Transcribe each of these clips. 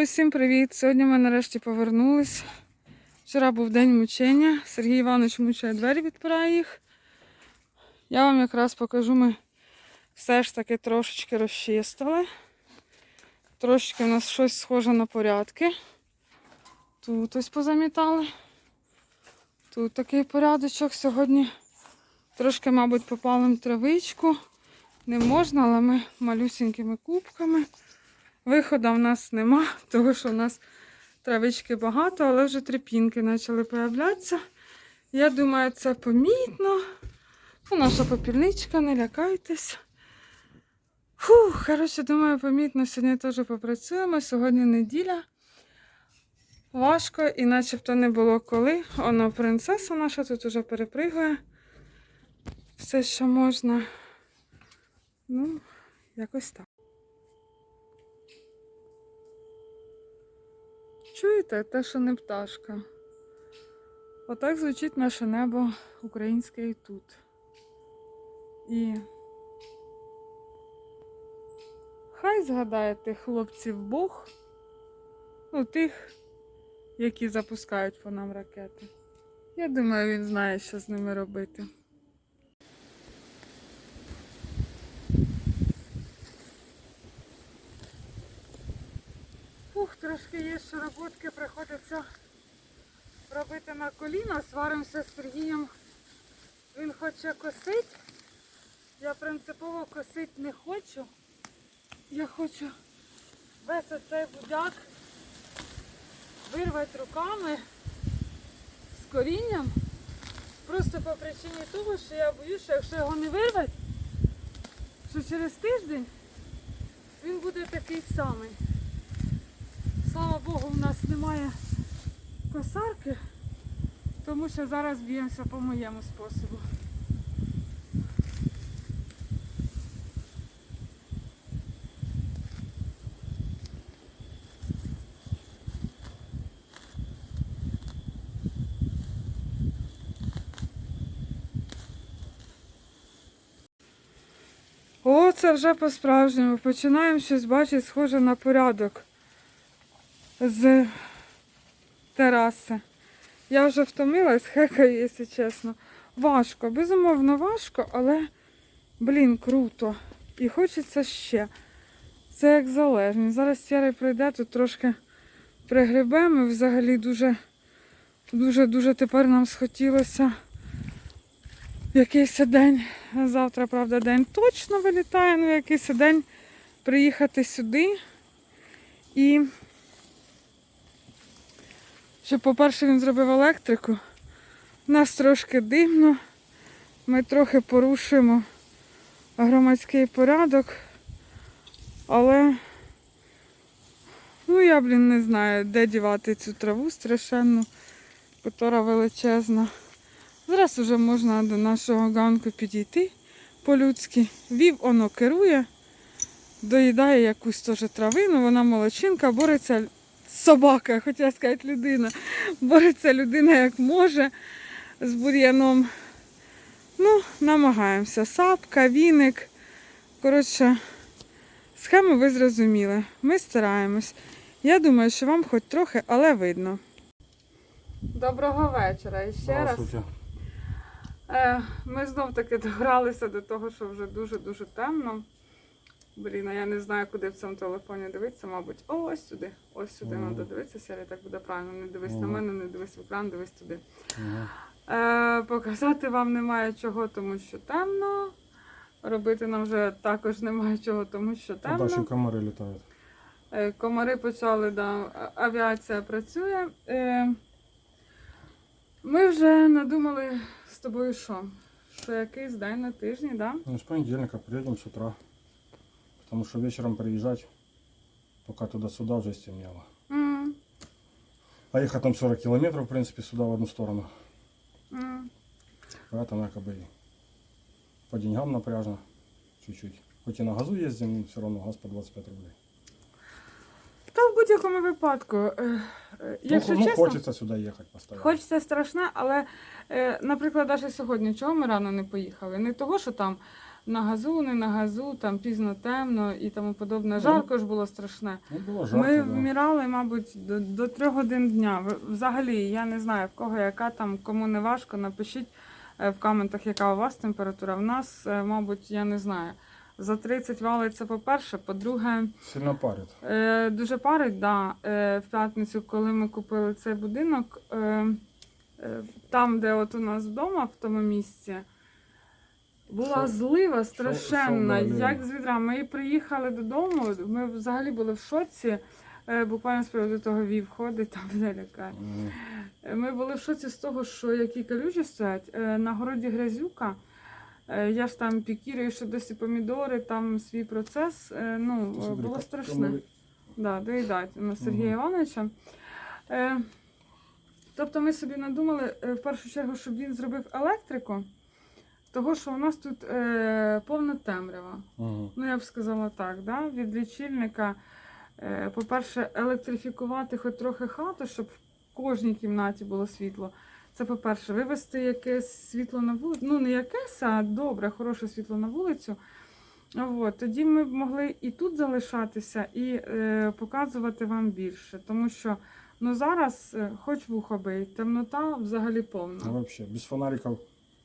Ой, усім привіт! Сьогодні ми нарешті повернулись. Вчора був день мучення. Сергій Іванович мучає двері, відпирає їх. Я вам якраз покажу, ми все ж таки трошечки розчистили. Трошечки у нас щось схоже на порядки. Тут ось позамітали. Тут такий порядочок. Сьогодні трошки, мабуть, попалим травичку. Не можна, але ми малюсінькими кубками. Виходу в нас нема, тому що в нас травички багато, але вже трипінки почали появлятися. Я думаю, це помітно. Ну, наша попільничка, не лякайтесь. Фух, коротше, думаю, помітно, сьогодні теж попрацюємо. Сьогодні неділя. Важко і начебто не було коли. Воно принцеса наша тут уже перепригує. Все, що можна. Ну, якось так. Чуєте, те, що не пташка. Отак звучить наше небо українське і тут. І хай згадає тих хлопців Бог, ну тих, які запускають по нам ракети. Я думаю, він знає, що з ними робити. Трошки є ще роботки, приходиться робити на коліна. Сваримося з Сергієм. Він хоче косить. Я принципово косить не хочу. Я хочу весь оцей будяк вирвати руками з корінням. Просто по причині того, що я боюся, що якщо його не вирвати, що через тиждень він буде такий самий. Слава Богу, у нас немає косарки, тому що зараз б'ємося по моєму способу. О, це вже по-справжньому. Починаємо щось бачити, схоже на порядок з тераси. Я вже втомилась, хекаю, якщо чесно. Важко, безумовно, важко, але, блін, круто. І хочеться ще. Це як залежність. Зараз сірий прийде, тут трошки пригребемо. Взагалі дуже, дуже, дуже тепер нам схотілося якийсь день. Завтра, правда, день точно вилітає, ну якийсь день приїхати сюди. І щоб, по-перше, він зробив електрику. У нас трошки димно. Ми трохи порушуємо громадський порядок. Але ну я, блін, не знаю, де дівати цю траву страшенну, котра величезна. Зараз вже можна до нашого ганку підійти по-людськи. Вів воно керує, доїдає якусь теж травину, вона молодчинка, бореться собака, хотіла сказати людина. Бореться людина як може з бур'яном. Ну, намагаємося. Сапка, віник. Коротше, схему ви зрозуміли. Ми стараємось. Я думаю, що вам хоч трохи, але видно. Доброго вечора. І ще раз. Е, Ми знов таки догралися до того, що вже дуже-дуже темно. Блін, а я не знаю, куди в цьому телефоні дивитися, мабуть. О, ось сюди. Ось сюди треба дивитися, Сергій, так буде правильно. Не дивись на мене, не дивись в екран, дивись туди. Мгм. Е, показати вам немає чого, тому що темно. Робити нам вже також немає чого, тому що темно. комары летают. Е, Комари почали, да, авіація працює. Е, Ми вже надумали з тобою що? Що якийсь день на тижні, да? Ну, с понедельника приедем с утра. Потому что вечером приезжать, пока туда-сюда уже стемнело. М, А ехать там 40 километров, в принципе, сюда в одну сторону. м. Поэтому якобы по деньгам напряжно чуть-чуть. Хоть и на газу ездим, но все равно газ по 25 рублей. Та в будь-якому випадку, е, е, якщо ну, ну, чесно, хочется сюда ехать постоянно. хочеться страшне, але, е, наприклад, навіть сьогодні, чого ми рано не поїхали? Не того, що там на газу, не на газу, там пізно темно і тому подобне. Жарко ж було страшне. Ну, було жарко, Ми да. вмирали, мабуть, до, до трьох годин дня. Взагалі, я не знаю, в кого яка там, кому не важко, напишіть е, в коментах, яка у вас температура. В нас, е, мабуть, я не знаю. За 30 валиться, по-перше. По-друге, Сильно парить. е, дуже парить, да. Е, в п'ятницю, коли ми купили цей будинок, е, е, там, де от у нас вдома, в тому місці, була Що- злива страшенна, далі? як з відра. Ми приїхали додому, ми взагалі були в шоці. е, Буквально з приводу того вів ходить, там не. Е, Ми були в шоці з того, що які калюжі стоять. Е, На городі грязюка. Е, Я ж там пікірую, що досі помідори, там свій процес. Ну, було страшно. Да, доїдать на Сергія. Івановича. Тобто ми собі надумали в першу чергу, щоб він зробив електрику, того, що у нас тут е, повна темрява. Мгм. Ну, я б сказала так, да? від лічильника, е, по-перше, електрифікувати хоч трохи хату, щоб в кожній кімнаті було світло. Це по-перше, вивести якесь світло на вулицю. Ну, не якесь, а добре, хороше світло на вулицю. От, тоді ми б могли і тут залишатися, і е, показувати вам більше. Тому що ну, зараз, е, хоч вухо бий, темнота взагалі повна. Ну, вообще, без фонариков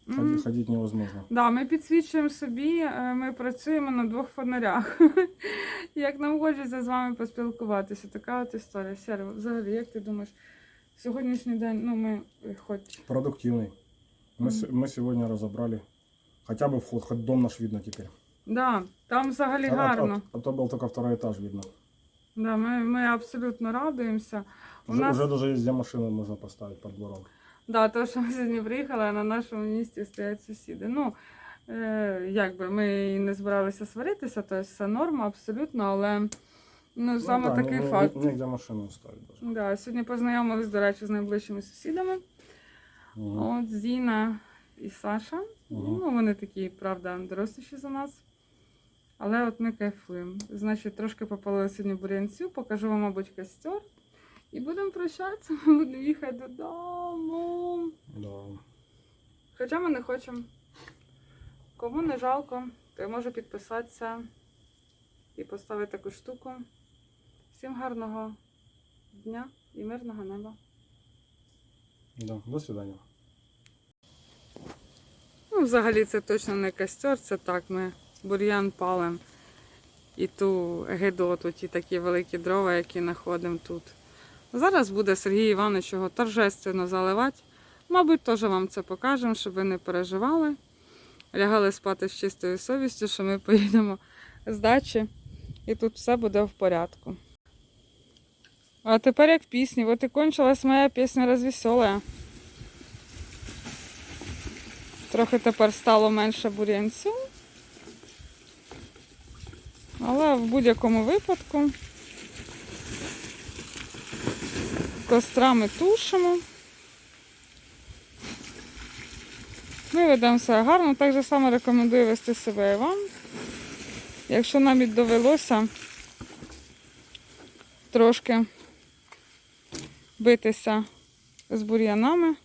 М. ходить, ходить невозможно. Да, ми підсвічуємо собі, е, ми працюємо на двох фонарях. Як нам хочеться з вами поспілкуватися, така от історія. Сєра, взагалі, як ти думаєш, сьогоднішній день, ну ми е, хоч Продуктивный. Мы, с- мы сегодня разобрали хотя бы вход, хоть дом наш видно теперь. да, там взагалі А- а- гарно. А, то был только второй этаж видно. Да, ми, ми абсолютно радуємося. У Уже, нас, уже даже везде машины можно поставить под двором. да, то, що ми сьогодні приїхали, а на нашому місці стоять сусіди. Ну, е, якби ми і не збиралися сваритися, то все норма, абсолютно, але ну, саме да, такий не- факт. Негде машину ставить. Да, сьогодні познайомились, до речі, з найближчими сусідами. Мгм. От Зіна і Саша. Мгм. Ну, вони такі, правда, доросліші за нас. Але от ми кайфуємо. Значить, трошки попали сьогодні бурянцю, покажу вам, мабуть, костер. І будемо прощатися, ми будемо їхати додому. Да. Хоча ми не хочемо. Кому не жалко, той може підписатися і поставити таку штуку. Всім гарного дня і мирного неба. Да. До свидания. Ну, взагалі це точно не костер, це так, ми бур'ян палим і ту гедоту, ті такі великі дрова, які знаходимо тут. Зараз буде Сергій Іванович його торжественно заливати. Мабуть, теж вам це покажемо, щоб ви не переживали. Лягали спати з чистою совістю, що ми поїдемо з дачі і тут все буде в порядку. А тепер як пісні. От і кончилась моя пісня розвеселая. Трохи тепер стало менше бур'янцю. Але в будь-якому випадку костра ми тушимо. Ми ведемо себе гарно, так же само рекомендую вести себе і вам. Якщо навіть довелося трошки битися з бур'янами,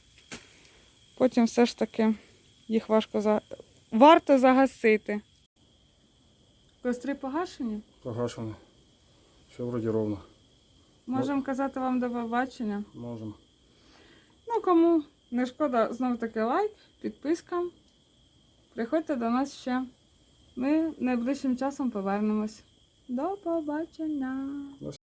потім все ж таки їх важко за... варто загасити. Костри погашені? Погашены. Все вроде ровно. Можемо казати вам до побачення. Можемо. Ну, кому не шкода, знов таки лайк, підписка. Приходьте до нас ще. Ми найближчим часом повернемось. До побачення!